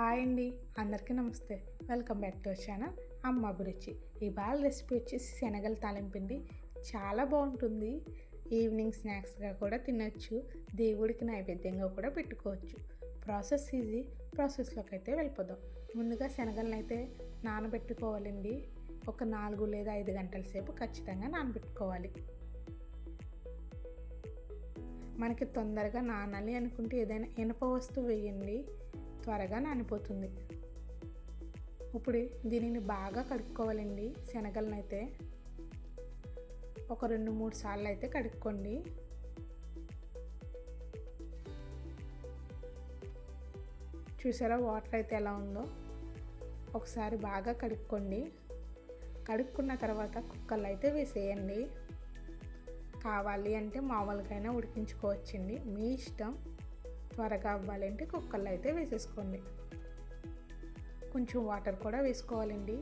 Hi అండి అందరికీ నమస్తే. Welcome back to channel. Amma Abhiruchi. ఇవాళ రెసిపీ వచ్చేసి శనగల తాలింపిండి. చాలా బాగుంటుంది. ఈవినింగ్ స్నాక్స్గా కూడా తినచ్చు. దేవుడికి నైవేద్యంగా కూడా పెట్టుకోవచ్చు. Process easy. ప్రాసెస్లోకి అయితే వెళ్ళిపోదాం. ముందుగా శనగలను అయితే నానబెట్టుకోవాలండి. ఒక నాలుగు లేదా ఐదు గంటల సేపు ఖచ్చితంగా నానబెట్టుకోవాలి. మనకి తొందరగా నానాలి అనుకుంటే ఏదైనా ఇనప వస్తువు వేయండి. త్వరగా నానిపోతుంది. ఇప్పుడు దీనిని బాగా కడుక్కోవాలండి శనగలను అయితే ఒక రెండు మూడు సార్లు అయితే కడుక్కోండి. చూసారా వాటర్ అయితే ఎలా ఉందో? ఒకసారి బాగా కడుక్కోండి. కడుక్కున్న తర్వాత కుక్కర్లు అయితే వేసేయండి. కావాలి అంటే మామూలుగా ఉడికించుకోవచ్చండి. మీ ఇష్టం. త్వరగా అవ్వాలంటే కుక్కర్లో అయితే వేసేసుకోండి. కొంచెం వాటర్ కూడా వేసుకోవాలండి.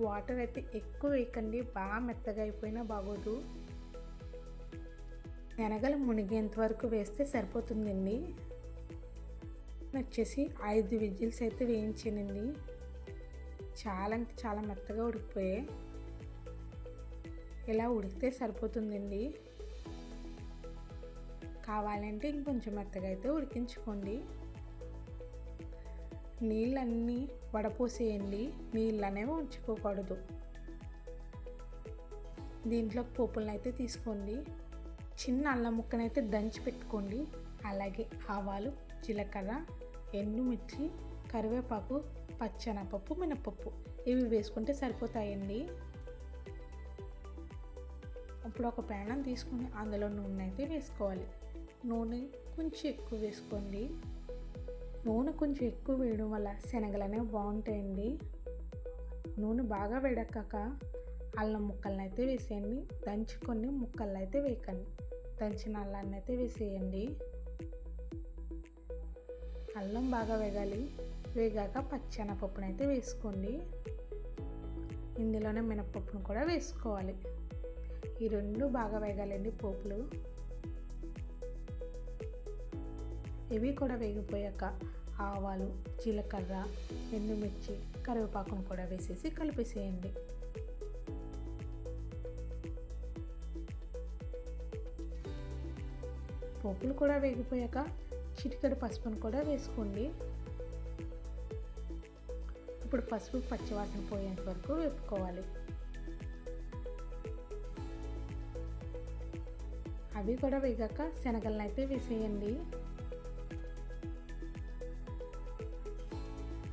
వాటర్ అయితే ఎక్కువ వేయకండి. బాగా మెత్తగా అయిపోయినా బాగోదు. శనగలు మునిగేంత వరకు వేస్తే సరిపోతుందండి. వచ్చేసి ఐదు విజిల్స్ అయితే వేయించానండి. చాలా అంటే చాలా మెత్తగా ఉడికిపోయాయి. ఇలా ఉడికితే సరిపోతుందండి. కావాలంటే ఇంకొంచెం మెత్తగా అయితే ఉడికించుకోండి. నీళ్ళన్నీ వడపోసేయండి. నీళ్ళు ఉంచుకోకూడదు. దీంట్లో పోపులను అయితే తీసుకోండి. చిన్న అల్లం ముక్కనైతే దంచి పెట్టుకోండి. అలాగే ఆవాలు జీలకర్ర ఎండుమిర్చి కరివేపాకు పచ్చనపప్పు మినపప్పు ఇవి వేసుకుంటే సరిపోతాయండి. ఇప్పుడు ఒక పేనం తీసుకుని అందులో నూనె అయితే వేసుకోవాలి. నూనె కొంచెం ఎక్కువ వేసుకోండి. నూనె కొంచెం ఎక్కువ వేయడం వల్ల శనగలు అనేవి బాగుంటాయండి. నూనె బాగా వేడెక్కాక అల్లం ముక్కలను అయితే వేసేయండి. దంచుకొని ముక్కలను అయితే వేయకండి. దంచిన అల్లాన్ని అయితే వేసేయండి. అల్లం బాగా వేగాలి. వేగాక పచ్చెనపప్పును అయితే వేసుకోండి. ఇందులోనే మినపప్పును కూడా వేసుకోవాలి. ఈ రెండు బాగా వేగాలండి పోపులు. ఇవి కూడా వేగిపోయాక ఆవాలు జీలకర్ర ఎండుమిర్చి కరివేపాకును కూడా వేసేసి కలిపేసేయండి. పోపులు కూడా వేగిపోయాక చిటికెడు పసుపును కూడా వేసుకోండి. ఇప్పుడు పసుపు పచ్చివాసన పోయేంత వరకు వేపుకోవాలి. అవి కూడా వేగాక శనగలను అయితే వేసేయండి.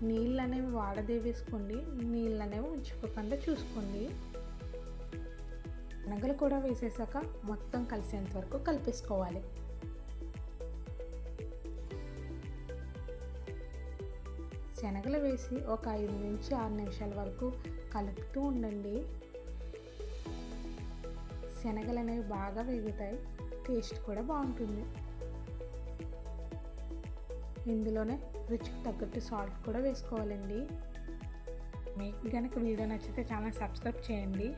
నీళ్ళు అనేవి వాడదే వేసుకోండి నీళ్ళు అనేవి ఉంచుకోకుండా చూసుకోండి. శనగలు కూడా వేసేసాక మొత్తం కలిసేంత వరకు కలిపేసుకోవాలి. శనగలు వేసి ఒక ఐదు నుంచి ఆరు నిమిషాల వరకు కలుపుతూ ఉండండి. శనగలు అనేవి బాగా వేగుతాయి టేస్ట్ కూడా బాగుంటుంది. ఇందులోనే రుచికి తగ్గట్టు సాల్ట్ కూడా వేసుకోవాలండి. మీకు కనుక వీడియో నచ్చితే ఛానల్ సబ్స్క్రైబ్ చేయండి.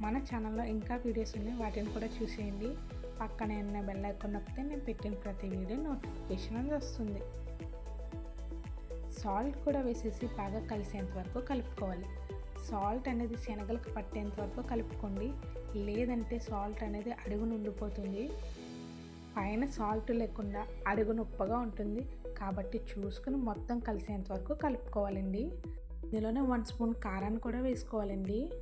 మన ఛానల్లో ఇంకా వీడియోస్ ఉన్నాయి వాటిని కూడా చూసేయండి. పక్కనే ఉన్న బెల్ ఐకాన్ నొక్కితే నేను పెట్టిన ప్రతి వీడియో నోటిఫికేషన్ అనేది వస్తుంది. సాల్ట్ కూడా వేసేసి బాగా కలిసేంత వరకు కలుపుకోవాలి. సాల్ట్ అనేది శనగలకు పట్టేంత వరకు కలుపుకోండి. లేదంటే సాల్ట్ అనేది అడుగు ఉండిపోతుంది పైన సాల్ట్ లేకుండా అడుగు నొప్పగా ఉంటుంది. కాబట్టి చూసుకుని మొత్తం కలిసేంత వరకు కలుపుకోవాలండి. ఇందులోనే వన్ స్పూన్ కారాన్ని కూడా వేసుకోవాలండి.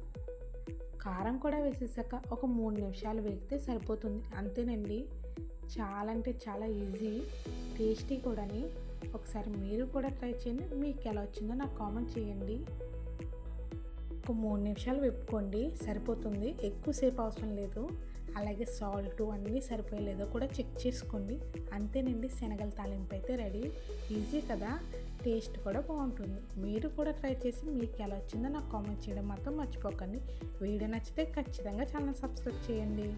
కారం కూడా వేసేసాక ఒక మూడు నిమిషాలు వేగితే సరిపోతుంది. అంతేనండి. చాలా అంటే చాలా ఈజీ టేస్టీ కూడాని. ఒకసారి మీరు కూడా ట్రై చేయండి. మీకు ఎలా వచ్చిందో నాకు కామెంట్ చేయండి. ఒక మూడు నిమిషాలు విప్పుకోండి సరిపోతుంది. ఎక్కువసేపు అవసరం లేదు. అలాగే సాల్ట్ అన్నీ సరిపోయలేదో కూడా చెక్ చేసుకోండి. అంతేనండి శనగల తాలింపు అయితే రెడీ. ఈజీ కదా టేస్ట్ కూడా బాగుంటుంది. మీరు కూడా ట్రై చేసి మీకు ఎలా వచ్చిందో నాకు కామెంట్ చేయడం మాత్రం మర్చిపోకండి. వీడియో నచ్చితే ఖచ్చితంగా ఛానల్ సబ్స్క్రైబ్ చేయండి.